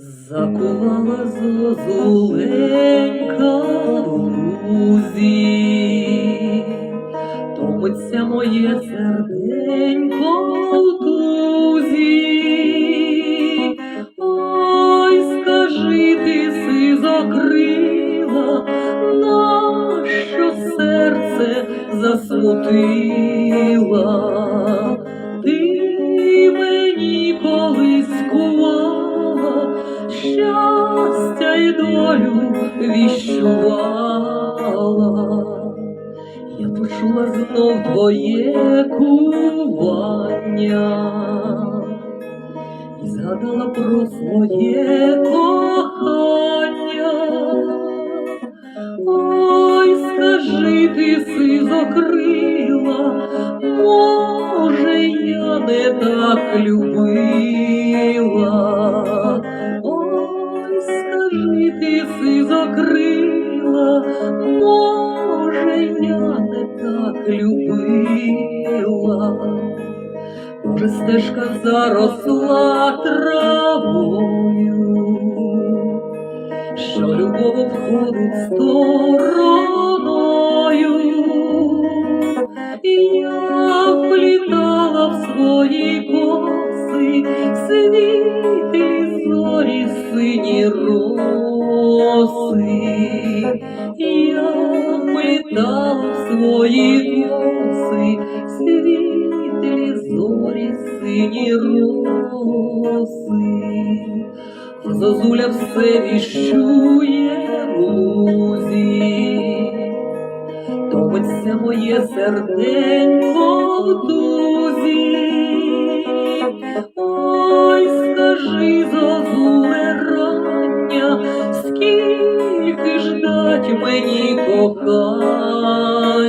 Закувала зозуленька в лузі, томиться моє серденько в тузі. Ой, скажи ти, сизокрила, нащо серце засмутила? Щастя й долю віщувала. Я почула знов твоє кування і згадала про своє кохання. Ой, скажи ти, сизокрила, може, я не так любила. Скажи ти, сизокрила, може, я не так любила. Може, стежка заросла травою, що любов входить стороною, і я вплітала в свої коси світлі зорі сині і я вплітала в свої коси світлі зорі сині роси. Зозуля все віщує в лузі, томиться моє серденько в тузі. Ой, скажи, зозуле рання, скільки ждать мені кохання?